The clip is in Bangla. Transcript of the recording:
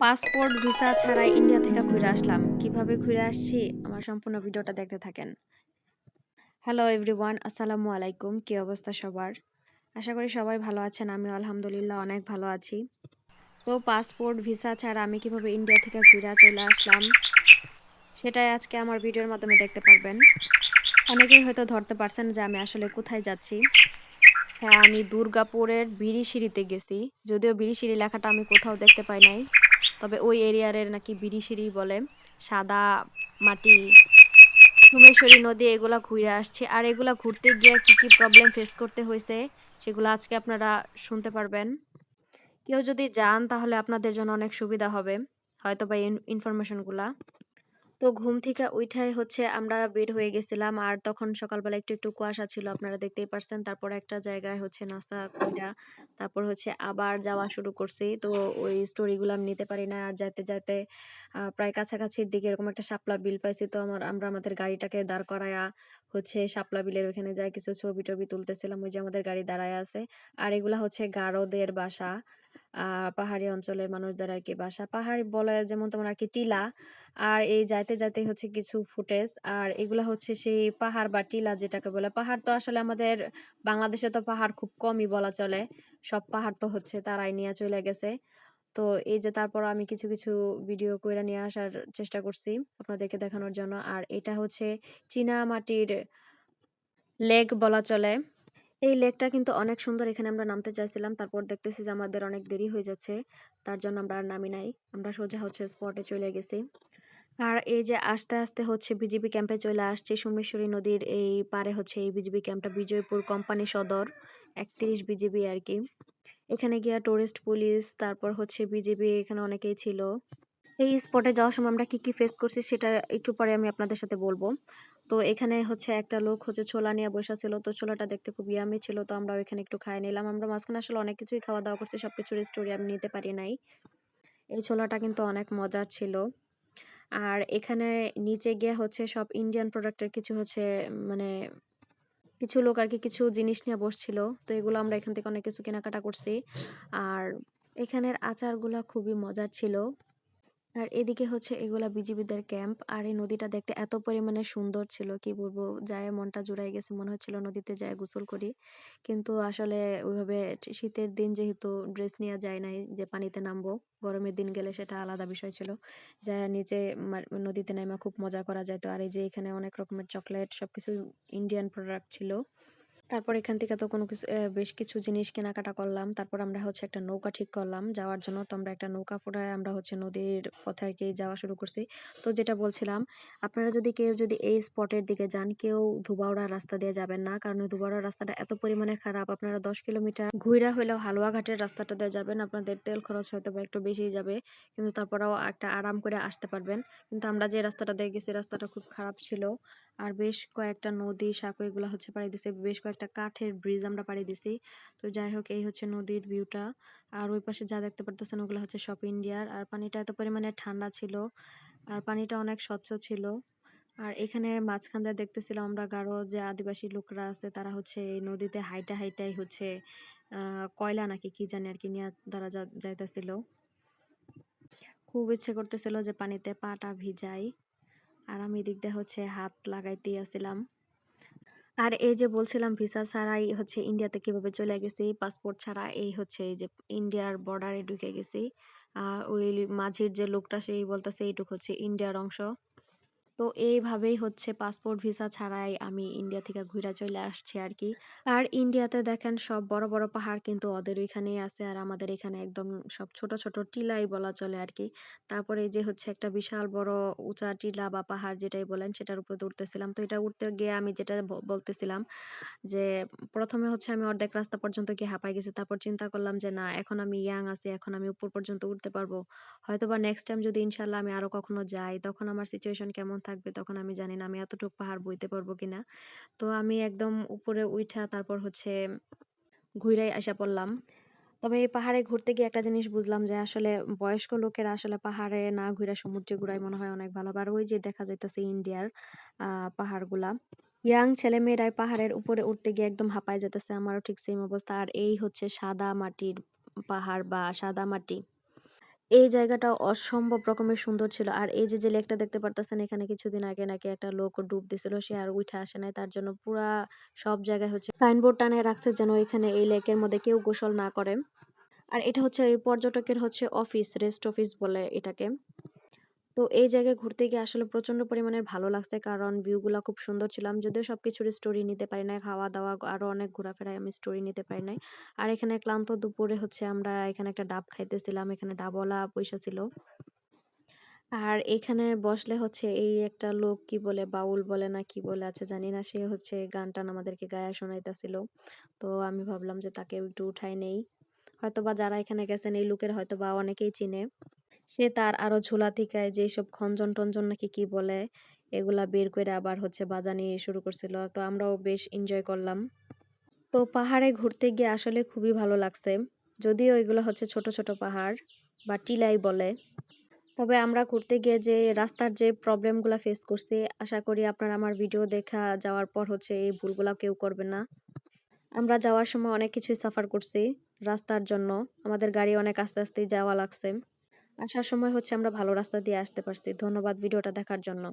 পাসপোর্ট, ভিসা ছাড়াই ইন্ডিয়া থেকে ঘুরে আসলাম। কীভাবে ঘুরে আসছি? আমার সম্পূর্ণ ভিডিওটা দেখতে থাকেন। হ্যালো এভরিওয়ান আসসালামু আলাইকুম। কি অবস্থা সবার? আশা করি সবাই ভালো আছেন। আমি আলহামদুলিল্লাহ অনেক ভালো আছি। তো পাসপোর্ট, ভিসা ছাড়া আমি কীভাবে ইন্ডিয়া থেকে ঘুরে চলে আসলাম, সেটাই আজকে আমার ভিডিওর মাধ্যমে দেখতে পারবেন। অনেকেই হয়তো ধরতে পারছেন যে আমি আসলে কোথায় যাচ্ছি। হ্যাঁ আমি দুর্গাপুরের বিড়িশিড়িতে গেছি। যদিও বিড়িশিড়ি লেখাটা আমি কোথাও দেখতে পাই নাই। তবে ওই এরিয়ার নাকি বিড়িশিড়ি বলে, সাদা মাটি, সোমেশ্বরী নদী, এগুলা ঘুরে আসছে। আর এগুলা ঘুরতে গিয়ে কি কি প্রবলেম ফেস করতে হয়েছে, সেগুলো আজকে আপনারা শুনতে পারবেন। কেউ যদি যান তাহলে আপনাদের জন্য অনেক সুবিধা হবে হয়তো বা ইনফরমেশনগুলা তো ঘুম থেকে উঠাই হচ্ছে আমরা বের হয়ে গেছিলাম। আর তখন সকালবেলা একটু একটু কুয়াশা ছিল, আপনারা দেখতেই পারছেন। তারপর একটা জায়গায় হচ্ছে নাস্তা কইরা, তারপর হচ্ছে আবার যাওয়া শুরু করছি। তো ওই স্টোরিগুলো আমি নিতে পারি না আর যাইতে যাইতে প্রায় কাছাকাছির দিকে এরকম একটা শাপলা বিল পাইছি। তো আমার, আমরা আমাদের গাড়িটাকে দাঁড় করায়া হচ্ছে শাপলা বিলের ওখানে যাই। কিছু ছবি টবি তুলতেছিলাম। ওই যে আমাদের গাড়ি দাঁড়ায় আছে। আর এগুলা হচ্ছে গারোদের বাসা। আহ পাহাড়ি অঞ্চলের মানুষদের আর কি বাসা। পাহাড়ি বলে যেমন তোমার আর কি টিলা। আর এই যাইতে যাইতে হচ্ছে কিছু ফুটেজ। আর এগুলা হচ্ছে সেই পাহাড় বা টিলা যেটাকে বলে। পাহাড় তো আসলে আমাদের বাংলাদেশে তো পাহাড় খুব কমই বলা চলে। সব পাহাড় তো হচ্ছে তারাই নিয়ে চলে গেছে। তো এই যে তারপর আমি কিছু কিছু ভিডিও কইরা নিয়ে আসার চেষ্টা করছি আপনাদেরকে দেখানোর জন্য। আর এটা হচ্ছে চীনা মাটির লেক বলা চলে। এই লেকটা কিন্তু অনেক সুন্দর। এখানে আমরা নামতে চাইছিলাম। তারপর দেখতেছি যে আমাদের অনেক দেরি হয়ে যাচ্ছে। তার জন্য আমরা আর নামি নাই। আমরা সোজা হচ্ছে স্পটে চলে গেছি। আর এই যে আস্তে আস্তে হচ্ছে বিজিবি ক্যাম্পে চলে আসছে। সোমেশ্বরী নদীর এই পারে হচ্ছে এই বিজিবি ক্যাম্পটা বিজয়পুর কোম্পানি সদর, একত্রিশ বিজিবি আর কি। এখানে গিয়া টুরিস্ট পুলিশ তারপর হচ্ছে বিজিবি এখানে অনেকেই ছিল। এই স্পটে যাওয়ার সময় আমরা কি কি ফেস করছি সেটা একটু পরে আমি আপনাদের সাথে বলব। তো এখানে হচ্ছে একটা লোক হচ্ছে ছোলা নিয়ে বসা ছিল। তো ছোলাটা দেখতে খুব ইয়ামি ছিল। তো আমরা ওইখানে একটু খাই নিলাম। আমরা মাঝখানে আসলে অনেক কিছুই খাওয়া দাওয়া করছি। সবকিছুর স্টোরি আমি নিতে পারি নাই। এই ছোলাটা কিন্তু অনেক মজার ছিল। আর এখানে নিচে গিয়ে হচ্ছে সব ইন্ডিয়ান প্রোডাক্টের কিছু হচ্ছে মানে কিছু লোক আর কি কিছু জিনিস নিয়ে বসছিল। তো এগুলো আমরা এখান থেকে অনেক কিছু কেনাকাটা করছি। আর এখানের আচারগুলা খুবই মজার ছিল। আর এদিকে হচ্ছে এগুলা বিজিবিদের ক্যাম্প। আর এই নদীটা দেখতে এত পরিমাণে সুন্দর ছিল, কি বলব? যায় মনটা জুড়াই গেছে, মনে হচ্ছিল নদীতে যায় গোসল করি। কিন্তু আসলে ওইভাবে শীতের দিন যেহেতু ড্রেস নিয়ে যায় নাই, যে পানিতে নামবো, গরমের দিন গেলে সেটা আলাদা বিষয় ছিল। যায় নিচে নদীতে নেমে খুব মজা করা যেত আর এই যে এখানে অনেক রকমের চকলেট, সবকিছু ইন্ডিয়ান প্রোডাক্ট ছিল। তারপর এখান থেকে তো কোনো কিছু বেশ কিছু জিনিস কেনাকাটা করলাম। তারপর আমরা হচ্ছে একটা নৌকা ঠিক করলাম। যাওয়ার জন্য তো আমরা একটা নৌকা ফুটায় আমরা হচ্ছে নদীর পথে আর কি যাওয়া শুরু করছি। তো যেটা বলছিলাম, আপনারা যদি কেউ যদি এই স্পটের দিকে যান, কেউ ধুবাউড়া রাস্তা দিয়ে যাবেন না। কারণ ধুবাউড়া রাস্তাটা এত পরিমাণে খারাপ। আপনারা দশ কিলোমিটার ঘুরা হলেও হালুয়াঘাটের রাস্তাটা দিয়ে যাবেন। আপনাদের তেল খরচ হয়তো বা একটু বেশি যাবে। কিন্তু তারপরেও একটা আরাম করে আসতে পারবেন। কিন্তু আমরা যে রাস্তাটা দিয়ে গেছি রাস্তাটা খুব খারাপ ছিল। আর বেশ কয়েকটা নদী, সাঁকো এগুলো হচ্ছে পাড়ি দিছে। বেশ কয়েকটা কাঠের ব্রিজ আমরা পাড়ি দিছি। তো যাই হোক, এই হচ্ছে নদীর ভিউটা আর ওই পাশে যা দেখতে পারতেছেন, ওগুলো হচ্ছে সব ইন্ডিয়ার আর পানিটা এত পরিমাণে ঠান্ডা ছিল, আর পানিটা অনেক স্বচ্ছ ছিল। আর এখানে মাঝখান দিয়ে দেখতেছিলাম আমরা গারো যে আদিবাসী লোকরা আছে, তারা হচ্ছে এই নদীতে হাইটা হাইটাই হচ্ছে কয়লা নাকি কি জানি আর কি নিয়ে তারা যাইতেছিল। খুব ইচ্ছে করতেছিল যে পানিতে পাটা ভিজাই। আর আমি এদিক দিয়ে হচ্ছে হাত লাগাইতে আসছিলাম। আর এই যে বলছিলাম ভিসা ছাড়াই হচ্ছে ইন্ডিয়াতে কীভাবে চলে গেছি, পাসপোর্ট ছাড়া এই হচ্ছে এই যে ইন্ডিয়ার বর্ডারে ঢুকে গেছি। আর ওই মাঝির যে লোকটা, সেই বলতেছে এইটুক হচ্ছে ইন্ডিয়ার অংশ। তো এইভাবেই হচ্ছে পাসপোর্ট ভিসা ছাড়াই আমি ইন্ডিয়া থেকে ঘুরে চলে আসছি আর কি আর ইন্ডিয়াতে দেখেন সব বড় বড় পাহাড় কিন্তু ওদের ওইখানেই আছে আর আমাদের এখানে একদম সব ছোট ছোট টিলাই বলা চলে আর কি তারপরে যে হচ্ছে একটা বিশাল বড় উঁচা টিলা বা পাহাড় যেটাই বলেন সেটার উপরে উঠতেছিলাম তো এটা উঠতে গিয়ে আমি যেটা বলতেছিলাম যে প্রথমে হচ্ছে আমি অর্ধেক রাস্তা পর্যন্ত গিয়ে হাঁপাই গেছি। তারপর চিন্তা করলাম যে না, এখন আমি ইয়াং আছি, এখন আমি উপর পর্যন্ত উঠতে পারব। হয়তো বা নেক্সট টাইম যদি ইনশাল্লাহ আমি আরও কখনো যাই, তখন আমার সিচুয়েশন কেমন থাকবে তখন আমি জানি না আমি এতটুকু পাহাড় বইতে পারব কিনা। তো আমি একদম উপরে উঠা তারপর হচ্ছে ঘুরাই আসা পড়লাম। তবে এই পাহাড়ে ঘুরতে গিয়ে একটা জিনিস বুঝলাম যে আসলে বয়স্ক লোকেরা আসলে পাহাড়ে না ঘুরে সমুদ্রে ঘুরাই মনে হয় অনেক ভালো। আর ওই যে দেখা যাইতেছে ইন্ডিয়ার পাহাড়গুলা, ইয়াং ছেলে মেয়েরাই পাহাড়ের উপরে উঠতে গিয়ে একদম হাঁপায় যেতেছে আমারও ঠিক সেম অবস্থা। আর এই হচ্ছে সাদা মাটির পাহাড় বা সাদা মাটি। এই জায়গাটা অসম্ভব রকমের সুন্দর ছিল। আর এই যে, যে লেকটা দেখতে পারতেছেন এখানে কিছুদিন আগে নাকি একটা লোক ডুব দিছিল। সে আর উঠে আসে নাই। তার জন্য পুরা সব জায়গায় হচ্ছে সাইনবোর্ড টানায় রাখছে যেন এখানে এই লেকের মধ্যে কেউ গোসল না করে। আর এটা হচ্ছে এই পর্যটকের হচ্ছে অফিস, রেস্ট অফিস বলে এটাকে। তো এই জায়গায় ঘুরতে গিয়ে আসলে প্রচণ্ড পরিমাণের ভালো লাগছে কারণ ভিউ গুলা খুব সুন্দর ছিল। আমি যদিও সবকিছুর স্টোরি নিতে পারি নাই। খাওয়া-দাওয়া, আরও অনেক ঘোরাফেরায় আমি স্টোরি নিতে পারি নাই। আর এখানে ক্লান্ত দুপুরে হচ্ছে আমরা এখানে একটা ডাব খাইতেছিলাম। এখানে ডাবওয়ালা বইসা ছিল। আর এখানে বসলে হচ্ছে এই একটা লোক কি বলে, বাউল বলে না কি বলে আছে জানি না। সে হচ্ছে গান-টান আমাদেরকে গায়া শোনাইতেছিল। তো আমি ভাবলাম যে তাকে একটু উঠাই নেই। হয়তোবা যারা এখানে গেছেন, এই লোকের হয়তোবা অনেকেই চিনে। সে তার আরও ঝোলা থিকায় যেসব খঞ্জন-টঞ্জন নাকি কি বলে এগুলা বের করে আবার হচ্ছে বাজানি শুরু করছিল। তো আমরাও বেশ এনজয় করলাম। তো পাহাড়ে ঘুরতে গিয়ে আসলে খুবই ভালো লাগছে। যদিও এগুলো হচ্ছে ছোট, ছোট পাহাড় বা টিলাই বলে। তবে আমরা ঘুরতে গিয়ে যে রাস্তার যে প্রবলেমগুলো ফেস করছি আশা করি আপনারা আমার ভিডিও দেখা যাওয়ার পর হচ্ছে এই ভুলগুলা কেউ করবে না। আমরা যাওয়ার সময় অনেক কিছুই সাফার করছি রাস্তার জন্য। আমাদের গাড়ি অনেক আস্তে, আস্তেই যাওয়া লাগছে। আসার সময় হচ্ছে আমরা ভালো রাস্তা দিয়ে আসতে পারছি। ধন্যবাদ ভিডিওটা দেখার জন্য।